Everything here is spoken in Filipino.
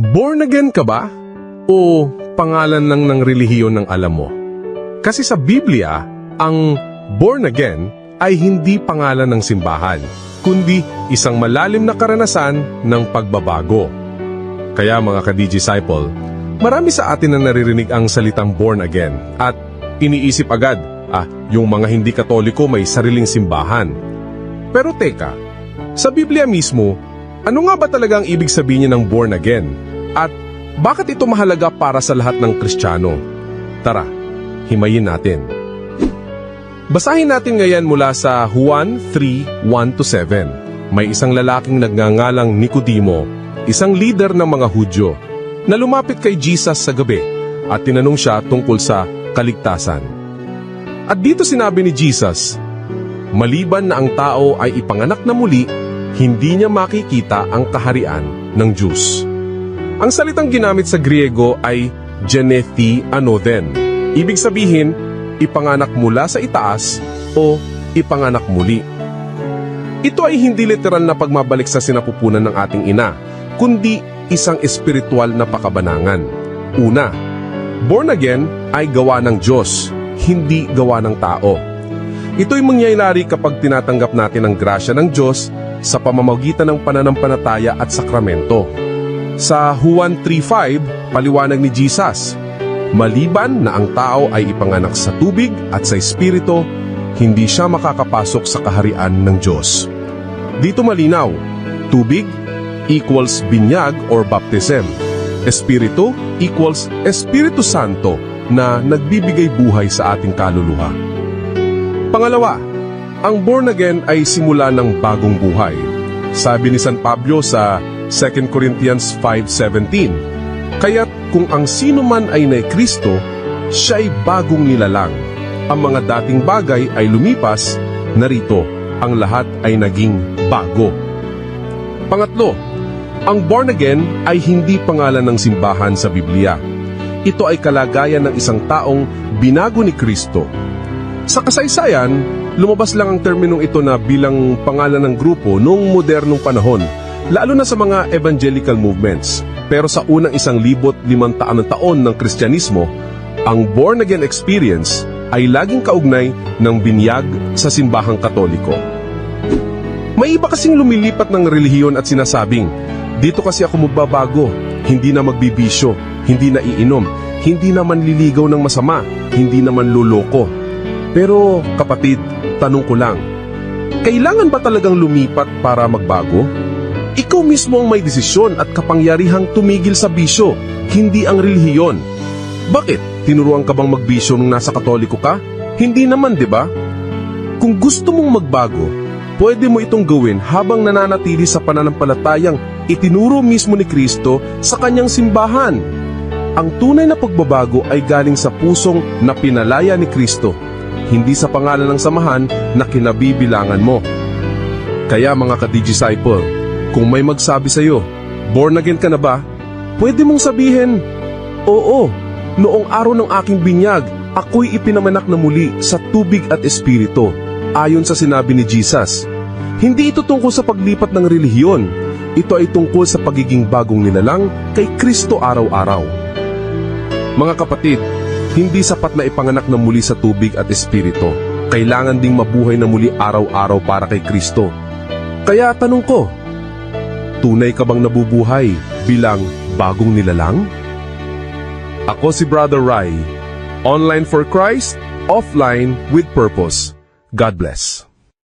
Born again ka ba? O pangalan lang ng relihiyon ng alam mo? Kasi sa Biblia, ang born again ay hindi pangalan ng simbahan, kundi isang malalim na karanasan ng pagbabago. Kaya mga ka-disciple, marami sa atin na naririnig ang salitang born again at iniisip agad, ah, yung mga hindi katoliko may sariling simbahan. Pero teka, sa Biblia mismo, ano nga ba talaga ang ibig sabihin ng born again? At bakit ito mahalaga para sa lahat ng Kristiyano? Tara, himayin natin. Basahin natin ngayon mula sa Juan 3:1-7. May isang lalaking nagngangalang Nicodemo, isang leader ng mga Hudyo, na lumapit kay Jesus sa gabi at tinanong siya tungkol sa kaligtasan. At dito sinabi ni Jesus, Maliban na ang tao ay ipanganak na muli, hindi niya makikita ang kaharian ng Diyos. Ang salitang ginamit sa Griego ay genethi anothen. Ibig sabihin, ipanganak mula sa itaas o ipanganak muli. Ito ay hindi literal na pagmabalik sa sinapupunan ng ating ina, kundi isang espiritual na pakabanangan. Una, born again ay gawa ng Diyos, hindi gawa ng tao. Ito'y mangyayari kapag tinatanggap natin ang grasya ng Diyos sa pamamagitan ng pananampalataya at sakramento. Sa Juan 3.5, paliwanag ni Jesus, Maliban na ang tao ay ipanganak sa tubig at sa espiritu, hindi siya makakapasok sa kaharian ng Diyos. Dito malinaw, tubig equals binyag or baptism. Espiritu equals Espiritu Santo na nagbibigay buhay sa ating kaluluha. Pangalawa, ang born again ay simula ng bagong buhay. Sabi ni San Pablo sa 2 Corinthians 5.17, Kaya't kung ang sino man ay na Kristo, siya ay bagong nilalang. Ang mga dating bagay ay lumipas, narito, ang lahat ay naging bago. Pangatlo, ang born again ay hindi pangalan ng simbahan sa Biblia. Ito ay kalagayan ng isang taong binago ni Kristo. Sa kasaysayan, lumabas lang ang terminong ito na bilang pangalan ng grupo noong modernong panahon, lalo na sa mga evangelical movements. Pero sa unang isang libot limang taan na taon ng Kristyanismo, ang born-again experience ay laging kaugnay ng binyag sa simbahang katoliko. May iba kasing lumilipat ng relihiyon at sinasabing, dito kasi ako magbabago, hindi na magbibisyo, hindi na iinom, hindi na manliligaw ng masama, hindi na manluloko. Pero kapatid, tanong ko lang, kailangan ba talagang lumipat para magbago? Ikaw mismo ang may desisyon at kapangyarihang tumigil sa bisyo, hindi ang relihiyon. Bakit? Tinuruan ka bang magbisyo nung nasa katoliko ka? Hindi naman, di ba? Kung gusto mong magbago, pwede mo itong gawin habang nananatili sa pananampalatayang itinuro mismo ni Kristo sa kanyang simbahan. Ang tunay na pagbabago ay galing sa pusong na pinalaya ni Kristo, hindi sa pangalan ng samahan na kinabibilangan mo. Kaya mga ka-disciple, kung may magsabi sa iyo, born again ka na ba? Pwede mong sabihin, Oo, noong araw ng aking binyag, ako'y ipinamanak na muli sa tubig at espiritu, ayon sa sinabi ni Jesus. Hindi ito tungkol sa paglipat ng relihiyon, ito ay tungkol sa pagiging bagong nilalang kay Kristo araw-araw. Mga kapatid, hindi sapat na ipanganak na muli sa tubig at espiritu. Kailangan ding mabuhay na muli araw-araw para kay Kristo. Kaya tanong ko, tunay ka bang nabubuhay bilang bagong nilalang? Ako si Brother Rai. Online for Christ, offline with purpose. God bless.